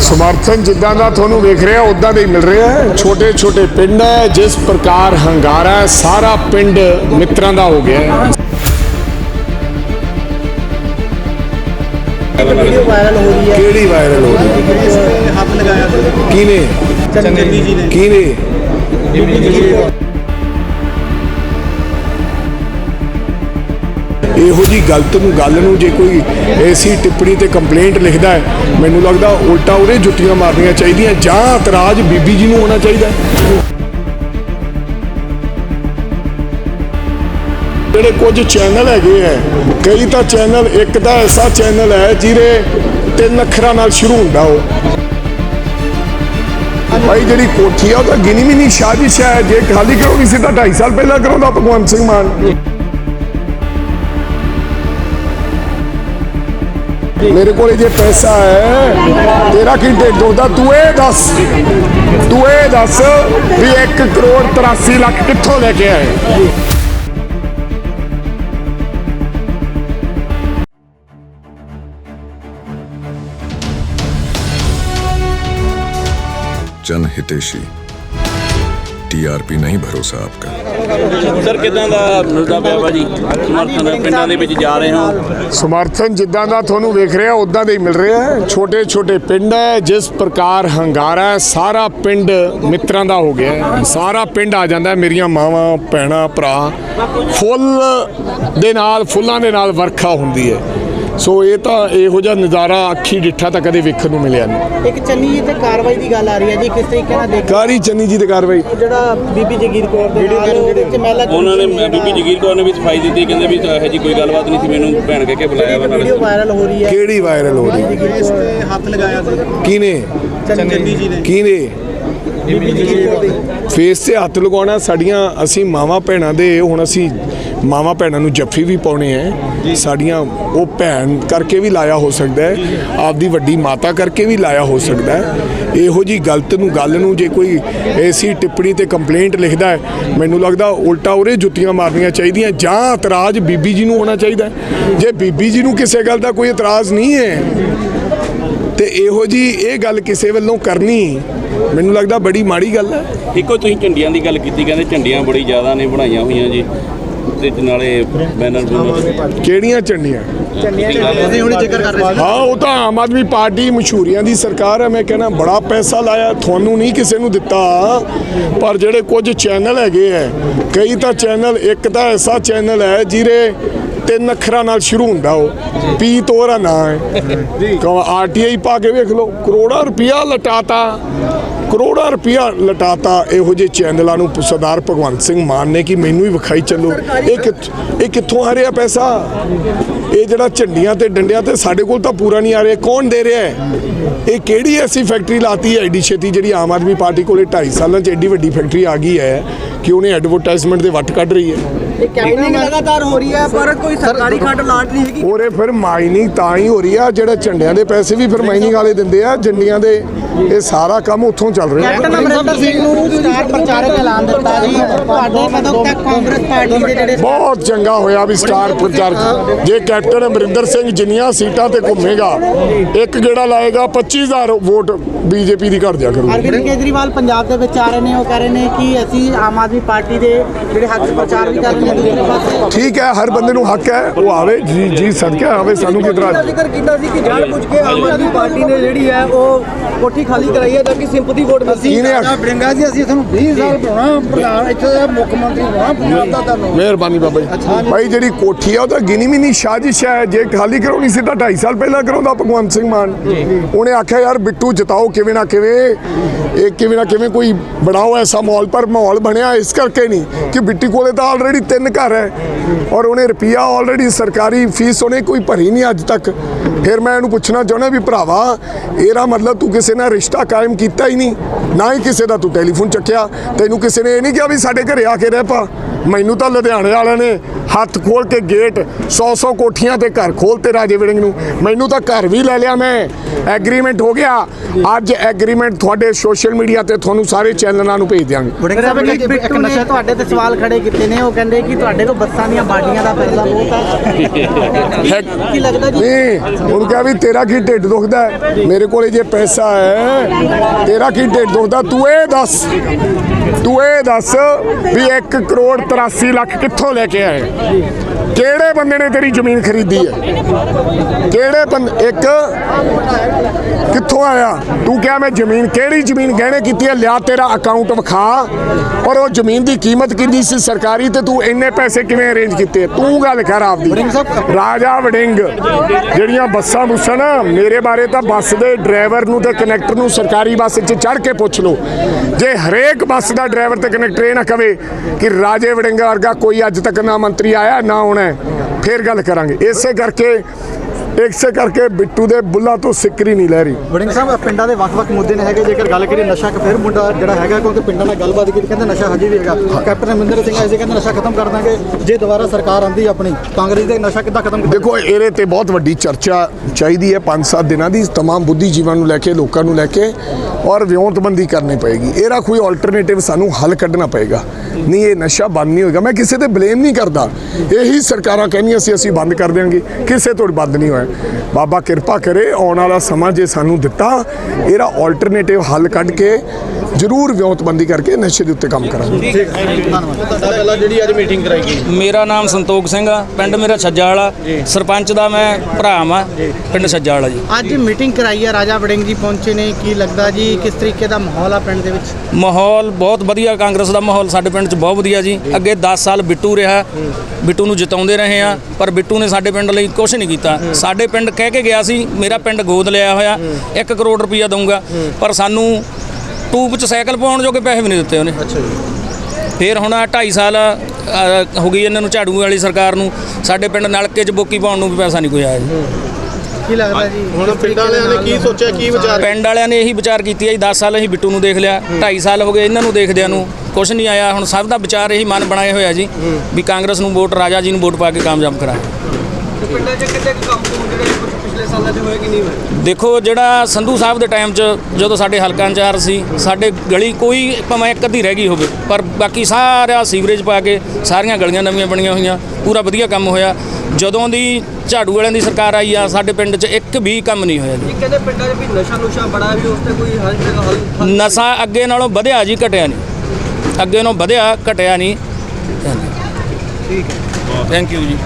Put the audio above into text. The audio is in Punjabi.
ਸਮਰਥਨ ਜਿੱਦਾਂ ਦਾ ਤੁਹਾਨੂੰ ਵੇਖ ਰਿਹਾ ਉਦਾਂ ਦਾ ਹੀ ਮਿਲ ਰਿਹਾ ਹੈ। ਛੋਟੇ ਛੋਟੇ ਪਿੰਡ ਹੈ ਜਿਸ ਪ੍ਰਕਾਰ ਹੰਗਾਰਾ ਹੈ ਸਾਰਾ ਪਿੰਡ ਮਿੱਤਰਾਂ ਦਾ ਹੋ ਗਿਆ ਹੈ। ਵੀਡੀਓ ਵਾਇਰਲ ਹੋ ਰਹੀ ਹੈ? ਕਿਹੜੀ ਵਾਇਰਲ ਹੋ ਰਹੀ ਹੈ? ਹੱਥ ਲਗਾਇਆ? ਕਿਹਨੇ? ਚੰਨੀ ਜੀ ਨੇ। ਕਿਹਨੇ? ਇਹੋ ਜੀ ਗਲਤ ਨੂੰ ਗੱਲ ਨੂੰ ਜੇ ਕੋਈ ਐਸੀ ਟਿੱਪਣੀ ਤੇ ਕੰਪਲੇਂਟ ਲਿਖਦਾ ਹੈ, ਮੈਨੂੰ ਲੱਗਦਾ ਉਲਟਾ ਉਹਦੇ ਜੁੱਤੀਆਂ ਮਾਰਨੀਆਂ ਚਾਹੀਦੀਆਂ, ਜਾਂ ਇਤਰਾਜ਼ ਬੀਬੀ ਜੀ ਨੂੰ ਹੋਣਾ ਚਾਹੀਦਾ ਜਿਹੜੇ ਕੁਝ ਚੈਨਲ ਹੈਗੇ ਹੈ, ਕਈ ਤਾਂ ਚੈਨਲ ਇੱਕ ਤਾਂ ਐਸਾ ਚੈਨਲ ਹੈ ਜਿਹਦੇ ਤਿੰਨ ਅੱਖਰਾਂ ਨਾਲ ਸ਼ੁਰੂ ਹੁੰਦਾ ਉਹ। ਭਾਈ ਜਿਹੜੀ ਕੋਠੀ ਆ, ਉਹ ਤਾਂ ਗਿਣੀ ਵੀ ਨਹੀਂ ਸਾਜ਼ਿਸ਼ ਹੈ, ਜੇ ਖਾਲੀ ਕਰੋਗੀ, ਸਿੱਧਾ 2.5 ਸਾਲ ਪਹਿਲਾਂ ਕਰਾਉਂਦਾ ਭਗਵੰਤ ਸਿੰਘ ਮਾਨ। ਮੇਰੇ ਕੋਲੇ ਜੇ ਪੈਸਾ ਹੈ ਤੇਰਾ ਕੀ ਡੋਦਾ ਤੂੰ ਇਹ ਦੱਸ ਤੂੰ ਇਹ ਦੱਸ ਵੀ 1 ਕਰੋੜ 83 ਲੱਖ ਕਿੱਥੋਂ ਲੈ ਕੇ ਆਏ? ਜਨ ਹਿਤੇਸ਼ੀ। টিআরপੀ ਨਹੀਂ ਭਰੋਸਾ ਆਪਕਾ। ਸਰ ਕਿਦਾਂ ਦਾ ਮਿਲਦਾ ਪਿਆ ਭਾਜੀ? ਸਮਰਥਨ ਪਿੰਡਾਂ ਦੇ ਵਿੱਚ ਜਾ ਰਹੇ ਹਾਂ? ਸਮਰਥਨ ਜਿੱਦਾਂ ਦਾ ਤੁਹਾਨੂੰ ਵੇਖ ਰਿਹਾ ਉਦਾਂ ਦੇ ਹੀ ਮਿਲ ਰਿਹਾ ਛੋਟੇ ਛੋਟੇ ਪਿੰਡ ਹੈ ਜਿਸ ਪ੍ਰਕਾਰ ਹੰਗਾਰਾ ਸਾਰਾ ਪਿੰਡ ਮਿੱਤਰਾਂ ਦਾ ਹੋ ਗਿਆ ਸਾਰਾ ਪਿੰਡ ਆ ਜਾਂਦਾ ਮੇਰੀਆਂ ਮਾਵਾਂ ਭੈਣਾਂ ਭਰਾ। ਫੁੱਲ ਦੇ ਨਾਲ ਫੁੱਲਾਂ ਦੇ ਨਾਲ ਵਰਖਾ ਹੁੰਦੀ ਹੈ। ਸੋ ਇਹ ਤਾਂ ਇਹੋ ਜਿਹਾ ਨਜ਼ਾਰਾ ਅੱਖੀ ਡਿੱਠਾ ਤਾਂ ਕਦੇ ਵੇਖਣ ਨੂੰ ਮਿਲਿਆ ਨਹੀਂ। ਇੱਕ ਚੰਨੀ ਜੀ ਤੇ ਕਾਰਵਾਈ ਦੀ ਗੱਲ ਆ ਰਹੀ ਹੈ ਜੀ ਕਿਸ ਤਰੀਕੇ ਨਾਲ ਦੇਖ। ਕਾਰੀ ਚੰਨੀ ਜੀ ਦੀ ਕਾਰਵਾਈ। ਜਿਹੜਾ ਬੀਬੀ ਜਗੀਰ ਕੌਰ ਦੇ ਨਾਲ ਉਹਨਾਂ ਨੇ ਬੀਬੀ ਜਗੀਰ ਕੌਰ ਨੇ ਵੀ ਸਫ਼ਾਈ ਦਿੱਤੀ ਕਹਿੰਦੇ ਵੀ ਇਹੋ ਜੀ ਕੋਈ ਗੱਲਬਾਤ ਨਹੀਂ ਸੀ ਮੈਨੂੰ ਭੈਣ ਕਹਿ ਕੇ ਬੁਲਾਇਆ ਵਾ ਵੀਡੀਓ ਵਾਇਰਲ ਹੋ ਰਹੀ ਹੈ। ਕਿਹੜੀ ਵਾਇਰਲ ਹੋ ਰਹੀ ਜਗੀਰ ਇਸ ਤੇ ਹੱਥ ਲਗਾਇਆ ਸੀ? ਕਿਹਨੇ? ਚੰਨੀ ਜੀ ਨੇ। ਕਿਹਨੇ ਬੀਬੀ ਜਗੀਰ ਕੌਰ ਦੀ। ਫੇਸ ਤੇ ਹੱਥ ਲਗਾਉਣਾ ਸਾਡੀਆਂ ਅਸੀਂ ਮਾਵਾਂ ਭੈਣਾਂ ਦੇ ਹੁਣ ਅਸੀਂ ਮਾਵਾਂ ਭੈਣਾਂ ਨੂੰ ਜੱਫੀ ਵੀ ਪਾਉਣੇ ਹੈ। ਸਾਡੀਆਂ ਉਹ ਭੈਣ ਕਰਕੇ ਵੀ ਲਾਇਆ ਹੋ ਸਕਦਾ ਹੈ। ਆਪਦੀ ਵੱਡੀ ਮਾਤਾ ਕਰਕੇ ਵੀ ਲਾਇਆ ਹੋ ਸਕਦਾ ਹੈ। ਇਹੋ ਜੀ ਗਲਤ ਨੂੰ, ਗੱਲ ਨੂੰ ਜੇ ਕੋਈ ਐਸੀ ਟਿੱਪਣੀ ਤੇ ਕੰਪਲੇਂਟ ਲਿਖਦਾ ਹੈ, ਮੈਨੂੰ ਲੱਗਦਾ ਉਲਟਾ ਉਹਦੇ ਜੁੱਤੀਆਂ ਮਾਰਨੀਆਂ ਚਾਹੀਦੀਆਂ ਜਾਂ ਇਤਰਾਜ਼ ਬੀਬੀ ਜੀ ਨੂੰ ਹੋਣਾ ਚਾਹੀਦਾ ਜੇ ਬੀਬੀ ਜੀ ਨੂੰ ਕਿਸੇ ਗੱਲ ਦਾ ਕੋਈ ਇਤਰਾਜ਼ ਨਹੀਂ ਹੈ, ਤੇ ਇਹੋ ਜੀ ਇਹ ਗੱਲ ਕਿਸੇ ਵੱਲੋਂ ਕਰਨੀ ਮੈਨੂੰ ਲੱਗਦਾ ਬੜੀ ਮਾੜੀ ਗੱਲ ਹੈ। ਇੱਕੋ ਤੁਸੀਂ ਝੰਡੀਆਂ ਦੀ ਗੱਲ ਕੀਤੀ, ਕਹਿੰਦੇ ਝੰਡੀਆਂ ਬੜੀ ਜ਼ਿਆਦਾ ਨੇ ਬਣਾਈਆਂ ਹੋਈਆਂ ਜੀ। ਤੇ ਨਾਲੇ ਬੈਨਰ ਬੂਨਰ ਕਿਹੜੀਆਂ ਝੰਡੀਆਂ ਅਸੀਂ ਹੁਣੇ ਜ਼ਿਕਰ ਕਰ ਰਹੇ ਹਾਂ ਉਹ ਤਾਂ ਆਮ ਆਦਮੀ ਪਾਰਟੀ ਮਸ਼ਹੂਰੀਆਂ ਦੀ ਸਰਕਾਰ ਹੈ। ਮੈਂ ਕਹਿੰਦਾ ਬੜਾ ਪੈਸਾ ਲਾਇਆ ਤੁਹਾਨੂੰ ਨਹੀਂ ਕਿਸੇ ਨੂੰ ਦਿੱਤਾ। ਪਰ ਜਿਹੜੇ ਕੁਝ ਚੈਨਲ ਹੈਗੇ ਹੈ ਕਈ ਤਾਂ ਚੈਨਲ ਇੱਕ ਤਾਂ ਐਸਾ ਚੈਨਲ ਹੈ ਜਿਹਦੇ ਤਿੰਨ ਅੱਖਰਾਂ ਨਾਲ ਸ਼ੁਰੂ ਹੁੰਦਾ ਉਹ। ਪੀ ਤੋਰਾ ਨਾਂ ਹੈ। ਕਹ ਆਰਟੀਆਈ ਪਾ ਕੇ ਵੇਖ ਲਓ ਕਰੋੜਾਂ ਰੁਪਇਆ ਲਟਾਤਾ। ਕਰੋੜਾਂ ਰੁਪਇਆ ਲਟਾਤਾ ਇਹੋ ਜਿਹੇ ਚੈਨਲਾਂ ਨੂੰ ਸਰਦਾਰ ਭਗਵੰਤ ਸਿੰਘ ਮਾਨ ਨੇ ਕਿ ਮੈਨੂੰ ਹੀ ਵਿਖਾਈ ਚੱਲੋ। ਇਹ ਕਿੱਥ- ਇਹ ਕਿੱਥੋਂ ਆ ਰਿਹਾ ਪੈਸਾ? ਇਹ ਜਿਹੜਾ ਝੰਡੀਆਂ ਤੇ ਡੰਡਿਆਂ ਤੇ ਸਾਡੇ ਕੋਲ ਤਾਂ ਪੂਰਾ ਨਹੀਂ ਆ ਰਿਹਾ। ਕੌਣ ਦੇ ਰਿਹਾ ਹੈ? ਇਹ ਕਿਹੜੀ ਐਸੀ ਫੈਕਟਰੀ ਲਾਤੀ ਹੈ ਐਡੀ ਛੇਤੀ ਜਿਹੜੀ ਆਮ ਆਦਮੀ ਪਾਰਟੀ ਕੋਲੇ 2.5 ਸਾਲਾਂ 'ਚ ਐਡੀ ਵੱਡੀ ਫੈਕਟਰੀ ਆ ਗਈ ਹੈ ਕਿ ਉਹਨੇ ਐਡਵਰਟਾਈਜ਼ਮੈਂਟ ਦੇ ਵੱਟ ਕੱਢ ਰਹੀ ਹੈ? ਇਹ ਕੈਂਪੇਨਿੰਗ ਲਗਾਤਾਰ ਹੋ ਰਹੀ ਹੈ ਪਰ ਕੋਈ ਸਰਕਾਰੀ ਖੱਡ ਲਾਟ ਨਹੀਂ ਹੈਗੀ। ਉਹਰੇ ਫਿਰ ਮਾਈਨਿੰਗ ਤਾਂ ਹੀ ਹੋ ਰਹੀ ਆ ਜਿਹੜਾ ਝੰਡਿਆਂ ਦੇ ਪੈਸੇ ਵੀ ਫਿਰ ਮਾਈਨਿੰਗ ਵਾਲੇ ਦਿੰਦੇ ਆ ਜੰਡੀਆਂ ਦੇ। ਇਹ ਸਾਰਾ ਕੰਮ ਉੱਥੋਂ ਚੱਲ ਰਿਹਾ। ਕੈਪਟਨ ਅਮਰਿੰਦਰ ਸਿੰਘ ਨੂੰ ਸਟਾਰ ਪ੍ਰਚਾਰਕ ਐਲਾਨ ਦਿੱਤਾ ਜੀ। ਤੁਹਾਡੇ ਕਦੋਂ ਤੱਕ ਕਾਂਗਰਸ ਪਾਰਟੀ ਦੇ ਜਿਹੜੇ ਬਹੁਤ ਚੰਗਾ ਹੋਇਆ ਵੀ ਸਟਾਰ ਪ੍ਰਚਾਰਕ। ਜੇ ਕੈਪਟਨ ਅਮਰਿੰਦਰ ਸਿੰਘ ਜਿੰਨੀਆਂ ਸੀਟਾਂ ਤੇ ਘੁੰਮੇਗਾ ਇੱਕ ਗੇੜਾ ਲਾਏਗਾ 25000 ਵੋਟ ਬੀਜੇਪੀ ਦੀ ਘਟ ਜਾ ਕਰੂ ਅਰਵਿੰਦ ਕੇਜਰੀਵਾਲ ਪੰਜਾਬ ਦੇ ਵਿੱਚ ਆ ਰਹੇ ਨੇ ਉਹ ਕਹਿ ਰਹੇ ਨੇ ਕਿ ਅਸੀਂ ਆਮ ਆਦਮੀ ਪਾਰਟੀ ਦੇ ਜਿਹੜੇ ਹੱਕ ਪ੍ਰਚਾਰ ਵੀ ਕਰ ਰਹੇ ਨੇ ਠੀਕ ਹੈ ਹਰ ਬੰਦੇ ਨੂੰ ਹੱਕ ਹੈ ਉਹ ਆਵੇ ਜੀ ਜੀ ਸਦਕਾ ਆਵੇ ਸਾਨੂੰ ਕੀ ਇਤਰਾਜ਼? ਜ਼ਿਕਰ ਕੀਤਾ ਸੀ ਕਿ ਜਾਣ ਪੁੱਛ ਕੇ ਆਮ ਆਦਮੀ ਪਾਰਟੀ ਨੇ ਜਿਹੜੀ ਹੈ ਉਹ ਕੋਠੀ ਖਾਲੀ ਕਰਾਈ ਹੈ ਤਾਂ ਕਿ ਸਿੰਪਥੀ ਵੋਟ ਮਿਲਦੀ ਆਖਿਆ? ਬਰਿੰਗਾ ਜੀ ਅਸੀਂ ਤੁਹਾਨੂੰ 20 ਸਾਲ ਬਣਾਉਣਾ ਪ੍ਰਧਾਨ ਇੱਥੇ ਦਾ ਮੁੱਖ ਮੰਤਰੀ ਬਣਾਉਣਾ ਪੰਜਾਬ ਦਾ ਤੁਹਾਨੂੰ ਮਿਹਰਬਾਨੀ ਬਾਬਾ ਜੀ। ਭਾਈ ਜਿਹੜੀ ਕੋਠੀ ਆ ਉਹ ਤਾਂ ਗਿਣੀ ਮਿਨੀ ਸਾਜ਼ਿਸ਼ ਹੈ ਜੇ ਖਾਲੀ ਕਰਾਉਣੀ ਸਿੱਧਾ 2.5 ਸਾਲ ਪਹਿਲਾਂ ਕਰਾਉਂਦਾ ਭਗਵੰਤ ਸਿੰਘ ਮਾਨ। ਉਹਨੇ ਆਖਿਆ ਯਾਰ ਬਿੱਟੂ ਜਿਤਾਓ ਕਿਵੇਂ ਨਾ ਕਿਵੇਂ, ਇਹ ਕਿਵੇਂ ਨਾ ਕਿਵੇਂ ਕੋਈ ਬਣਾਓ ਐਸਾ ਮਾਹੌਲ, ਪਰ ਮਾਹੌਲ ਬਣਿਆ ਇਸ ਕਰਕੇ ਨਹੀਂ ਕਿ ਬਿੱਟੀ ਕੋਲੇ ਤਾਂ ਆਲਰੇਡੀ ਤਿੰਨ ਘਰ ਹੈ ਔਰ ਉਹਨੇ ਰੁਪਿਆ ਆਲਰੇਡੀ ਸਰਕਾਰੀ ਫੀਸ ਉਹਨੇ ਕੋਈ ਭਰੀ ਨਹੀਂ ਅੱਜ ਤੱਕ। ਫਿਰ ਮੈਂ ਇਹਨੂੰ ਪੁੱਛਣਾ ਚਾਹੁੰਦਾ ਵੀ ਭਰਾਵਾ, ਇਹਦਾ ਮਤਲਬ ਤੂੰ ਕਿਸੇ ਨਾਲ ਰਿਸ਼ਤਾ ਕਾਇਮ ਕੀਤਾ ਹੀ ਨਹੀਂ, ਨਾ ਹੀ ਕਿਸੇ ਦਾ ਤੂੰ ਟੈਲੀਫੋਨ ਚੱਕਿਆ, ਤੈਨੂੰ ਕਿਸੇ ਨੇ ਇਹ ਨਹੀਂ ਕਿਹਾ ਵੀ ਸਾਡੇ ਘਰੇ ਆ ਕੇ ਰਹਿ ਪਾ। ਮੈਨੂੰ ਤਾਂ ਲੁਧਿਆਣੇ ਵਾਲਿਆਂ ਨੇ ਹੱਥ ਖੋਲ ਕੇ ਗੇਟ 100-100 ਕੋਠੀਆਂ ਤੇ ਘਰ ਖੋਲਤੇ ਰਾਜੇ ਵੜਿੰਗ ਨੂੰ। ਮੈਨੂੰ ਤਾਂ ਘਰ ਵੀ ਲੈ ਲਿਆ ਮੈਂ। ਐਗਰੀਮੈਂਟ ਹੋ ਗਿਆ। ਅੱਜ ਐਗਰੀਮੈਂਟ ਤੁਹਾਡੇ ਸੋਸ਼ਲ ਮੀਡੀਆ ਤੇ ਤੁਹਾਨੂੰ ਸਾਰੇ ਚੈਨਲਾਂ ਨੂੰ ਭੇਜ ਦਿਆਂਗੇ। ਵੜਿੰਗ ਸਾਹਿਬ ਇੱਕ ਇੱਕ ਨਸ਼ਾ ਤੁਹਾਡੇ ਤੇ ਸਵਾਲ ਖੜੇ ਕੀਤੇ ਨੇ। ਉਹ ਕਹਿੰਦੇ ਕਿ ਤੁਹਾਡੇ ਕੋਲ ਬੱਸਾਂ ਦੀਆਂ ਬਾਡੀਆਂ ਦਾ ਪੈਸਾ ਬਹੁਤ ਹੈ ਹੈ ਕੀ ਲੱਗਦਾ ਜੀ? ਨਹੀਂ ਉਹਨੂੰ ਕਿਹਾ ਵੀ ਤੇਰਾ ਕੀ ਢਿੱਡ ਦੁਖਦਾ ਹੈ? ਮੇਰੇ ਕੋਲੇ ਜੇ ਪੈਸਾ ਹੈ ਤੇਰਾ ਕੀ ਢਿੱਡ ਦੁਖਦਾ? ਤੂੰ ਇਹ ਦੱਸ। ਤੂੰ ਇਹ ਦੱਸ ਵੀ 1 ਕਰੋੜ 83 ਲੱਖ ਕਿੱਥੋਂ ਲੈ ਕੇ ਆਏ? ਕਿਹੜੇ ਬੰਦੇ ਨੇ ਤੇਰੀ ਜ਼ਮੀਨ ਖਰੀਦੀ ਹੈ? ਕਿਹੜੇ ਬੰਦ ਇੱਕ ਕਿੱਥੋਂ ਆਇਆ? ਤੂੰ ਕਿਹਾ ਮੈਂ ਜ਼ਮੀਨ ਕਿਹੜੀ ਜ਼ਮੀਨ ਗਹਿਣੇ ਕੀਤੀ ਹੈ? ਲਿਆ ਤੇਰਾ ਅਕਾਊਂਟ ਵਿਖਾ। ਔਰ ਉਹ ਜ਼ਮੀਨ ਦੀ ਕੀਮਤ ਕਿੰਨੀ ਸੀ ਸਰਕਾਰੀ ਤੇ ਤੂੰ ਇੰਨੇ ਪੈਸੇ ਕਿਵੇਂ ਅਰੇਂਜ ਕੀਤੇ? ਤੂੰ ਗੱਲ ਕਰ ਆਪਦੀ। ਰਾਜਾ ਵੜਿੰਗ ਜਿਹੜੀਆਂ ਬੱਸਾਂ ਬੁੱਸਾਂ ਨਾ ਮੇਰੇ ਬਾਰੇ ਤਾਂ ਬੱਸ ਦੇ ਡਰਾਈਵਰ ਨੂੰ ਤੇ ਕਨੈਕਟਰ ਨੂੰ ਸਰਕਾਰੀ ਬੱਸ 'ਚ ਚੜ੍ਹ ਕੇ ਪੁੱਛ ਲਓ। ਜੇ ਹਰੇਕ ਬੱਸ ਦਾ ਡਰਾਈਵਰ ਤੇ ਕਨੈਕਟਰ ਇਹ ਨਾ ਕਵੇ ਕਿ ਰਾਜੇ ਵੜਿੰਗਾ ਵਰਗਾ ਕੋਈ ਅੱਜ ਤੱਕ ਨਾ ਮੰਤਰੀ ਆਇਆ ਨਾ ਆਉਣਾ ਹੈ, ਫਿਰ ਗੱਲ ਕਰਾਂਗੇ। ਇਸੇ ਕਰਕੇ ਇਸੇ ਕਰਕੇ ਬਿੱਟੂ ਦੇ ਬੁੱਲਾਂ ਤੋਂ ਸਿੱਕਰੀ ਨਹੀਂ ਲੈ ਰਹੀ ਵੜਿੰਗ ਸਾਹਿਬ ਪਿੰਡਾਂ ਦੇ ਵੱਖ-ਵੱਖ ਮੁੱਦੇ ਨੇ ਹੈਗੇ ਜੇਕਰ ਗੱਲ ਕਰੀਏ ਨਸ਼ਾ ਕਿ ਫਿਰ ਮੁੰਡਾ ਜਿਹੜਾ ਹੈਗਾ ਕਿਉਂਕਿ ਪਿੰਡਾਂ ਨਾਲ ਗੱਲਬਾਤ ਕੀਤੀ ਕਹਿੰਦੇ ਨਸ਼ਾ ਹਜੇ ਵੀ ਹੈਗਾ ਕੈਪਟਨ ਅਮਰਿੰਦਰ ਸਿੰਘ ਐਸੇ ਕਹਿੰਦੇ ਨਸ਼ਾ ਖਤਮ ਕਰ ਦਾਂਗੇ ਜੇ ਦੁਬਾਰਾ ਸਰਕਾਰ ਆਂਦੀ ਆਪਣੀ ਕਾਂਗਰਸ ਦੇ ਨਸ਼ਾ ਕਿੱਦਾਂ ਖਤਮ ਕੀਤਾ ਦੇਖੋ ਇਹਦੇ ਤੇ ਬਹੁਤ ਵੱਡੀ ਚਰਚਾ ਚਾਹੀਦੀ ਹੈ 5-7 ਦਿਨਾਂ ਦੀ तमाम ਬੁੱਧੀਜੀਵਾਂ ਨੂੰ ਲੈ ਕੇ ਲੋਕਾਂ ਨੂੰ ਲੈ ਕੇ ਔਰ ਵਿਉਂਤਬੰਦੀ ਕਰਨੀ ਪਏਗੀ ਇਹਦਾ ਕੋਈ ਆਲਟਰਨੇਟਿਵ ਸਾਨੂੰ ਹੱਲ ਕੱਢਣਾ ਪਏਗਾ ਨਹੀਂ ਇਹ ਨਸ਼ਾ ਬੰਦ ਨਹੀਂ ਹੋਏਗਾ ਮੈਂ ਕਿਸੇ ਤੇ ਬਲੇਮ ਨਹੀਂ ਕਰਦਾ ਇਹੀ ਸਰਕਾਰਾਂ ਕਹਿੰਦੀਆਂ ਸੀ ਅਸੀਂ ਬੰਦ ਕਰ ਦਿਆਂਗੇ ਕਿਸੇ ਤੋਂ ਬੰਦ ਨਹੀਂ ਹੋਇਆ ਬਾਬਾ ਕਿਰਪਾ ਕਰੇ ਆਉਣ ਵਾਲਾ ਸਮਾਂ ਜੇ ਸਾਨੂੰ ਦਿੱਤਾ ਇਹਦਾ ਆਲਟਰਨੇਟਿਵ ਹੱਲ ਕੱਢ ਕੇ ਜ਼ਰੂਰ ਵਿਉਂਤਬੰਦੀ ਕਰਕੇ ਨਸ਼ੇ ਦੇ ਉੱਤੇ ਕੰਮ ਕਰਾਂਗੇ। ਪਹਿਲਾਂ ਜਿਹੜੀ ਅੱਜ ਮੀਟਿੰਗ ਕਰਾਈ ਗਈ? ਮੇਰਾ ਨਾਮ ਸੰਤੋਖ ਸਿੰਘ ਆ ਪਿੰਡ ਮੇਰਾ ਛੱਜਾ ਵਾਲਾ ਸਰਪੰਚ ਦਾ ਮੈਂ ਭਰਾ ਵਾਂ ਪਿੰਡ ਛੱਜਾ ਵਾਲਾ ਜੀ। ਅੱਜ ਮੀਟਿੰਗ ਕਰਾਈ ਹੈ ਰਾਜਾ ਵੜਿੰਗ ਜੀ ਪਹੁੰਚੇ ਨੇ। ਕੀ ਲੱਗਦਾ ਜੀ ਕਿਸ ਤਰੀਕੇ ਦਾ ਮਾਹੌਲ ਆ ਪਿੰਡ ਦੇ ਵਿੱਚ? ਮਾਹੌਲ ਬਹੁਤ ਵਧੀਆ ਕਾਂਗਰਸ ਦਾ ਮਾਹੌਲ ਸਾਡੇ ਪਿੰਡ 'ਚ ਬਹੁਤ ਵਧੀਆ ਜੀ। ਅੱਗੇ 10 ਸਾਲ ਬਿੱਟੂ ਰਿਹਾ ਬਿੱਟੂ ਨੂੰ ਜਿਤਾਉਂਦੇ ਰਹੇ ਆ ਪਰ ਬਿੱਟੂ ਨੇ ਸਾਡੇ ਪਿੰਡ ਲਈ ਕੁਝ ਨਹੀਂ ਕੀਤਾ। ਸਾਡੇ ਪਿੰਡ ਕਹਿ ਕੇ ਗਿਆ ਸੀ ਮੇਰਾ ਪਿੰਡ ਗੋਦ ਲਿਆ ਹੋਇਆ 1 ਕਰੋੜ ਰੁਪਈਆ ਦਊਂਗਾ। ਪਰ ਸਾਨੂੰ ਟੂਬ 'ਚ ਸਾਈਕਲ ਪਾਉਣ ਜੋਗੇ ਪੈਸੇ ਵੀ ਨਹੀਂ ਦਿੱਤੇ ਉਹਨੇ। ਅੱਛਾ ਜੀ। ਫਿਰ ਹੁਣ 2.5 ਸਾਲ ਹੋ ਗਈ ਇਹਨਾਂ ਨੂੰ ਝਾੜੂ ਵਾਲੀ ਸਰਕਾਰ ਨੂੰ। ਸਾਡੇ ਪਿੰਡ ਨਲਕੇ 'ਚ ਬੋਕੀ ਪਾਉਣ ਨੂੰ ਵੀ ਪੈਸਾ ਨਹੀਂ ਕੋਈ ਆਇਆ ਜੀ। ਕੀ ਲੱਗਦਾ ਜੀ? ਹੁਣ ਪਿੰਡਾਂ ਵਾਲਿਆਂ ਨੇ ਕੀ ਸੋਚਿਆ ਕੀ ਵਿਚਾਰ ਪਿੰਡ ਵਾਲਿਆਂ ਨੇ ਇਹੀ ਵਿਚਾਰ ਕੀਤੀ ਹੈ ਜੀ 10 ਸਾਲ ਅਸੀਂ ਬਿੱਟੂ ਨੂੰ ਦੇਖ ਲਿਆ 2.5 ਸਾਲ ਹੋ ਗਏ ਇਹਨਾਂ ਨੂੰ ਦੇਖਦਿਆਂ ਨੂੰ ਕੁਝ ਨਹੀਂ ਆਇਆ। ਹੁਣ ਸਭ ਦਾ ਵਿਚਾਰ ਇਹੀ ਮਨ ਬਣਾਏ ਹੋਇਆ ਜੀ ਵੀ ਕਾਂਗਰਸ ਨੂੰ ਵੋਟ ਰਾਜਾ ਜੀ ਨੂੰ ਵੋਟ ਪਾ ਕੇ ਕਾਮਯਾਬ ਕਰਾਏ ਪਿੰਡਾਂ 'ਚ ਕਿਤੇ ਕੰਮ ਕੁਮ ਜਿਹੜੇ ਕੁਝ ਪਿਛਲੇ ਸਾਲਾਂ 'ਚ ਹੋਏ ਕਿ ਨਹੀਂ ਹੋਏ? ਦੇਖੋ ਜਿਹੜਾ ਸੰਧੂ ਸਾਹਿਬ ਦੇ ਟਾਈਮ 'ਚ ਜਦੋਂ ਸਾਡੇ ਹਲਕਾ ਇੰਚਾਰਜ ਸੀ ਸਾਡੇ ਗਲੀ ਕੋਈ ਭਾਵੇਂ ਇੱਕ ਅੱਧੀ ਰਹਿ ਗਈ ਹੋਵੇ ਪਰ ਬਾਕੀ ਸਾਰਾ ਸੀਵਰੇਜ ਪਾ ਕੇ ਸਾਰੀਆਂ ਗਲੀਆਂ ਨਵੀਆਂ ਬਣੀਆਂ ਹੋਈਆਂ ਪੂਰਾ ਵਧੀਆ ਕੰਮ ਹੋਇਆ। ਜਦੋਂ ਦੀ ਝਾੜੂ ਵਾਲਿਆਂ ਦੀ ਸਰਕਾਰ ਆਈ ਆ ਸਾਡੇ ਪਿੰਡ 'ਚ ਇੱਕ ਵੀ ਕੰਮ ਨਹੀਂ ਹੋਇਆ ਜੀ। ਕਹਿੰਦੇ ਪਿੰਡਾਂ 'ਚ ਵੀ ਨਸ਼ਾ ਨੁਸ਼ਾ ਬੜਾ ਵੀ ਉਸ ਤੇ ਕੋਈ ਹੱਲ ਨਸ਼ਾ ਅੱਗੇ ਨਾਲੋਂ ਵਧਿਆ ਜੀ ਘਟਿਆ ਨਹੀਂ। ਅੱਗੇ ਨਾਲੋਂ ਵਧਿਆ ਘਟਿਆ ਨਹੀਂ। ਠੀਕ ਥੈਂਕ ਯੂ ਜੀ।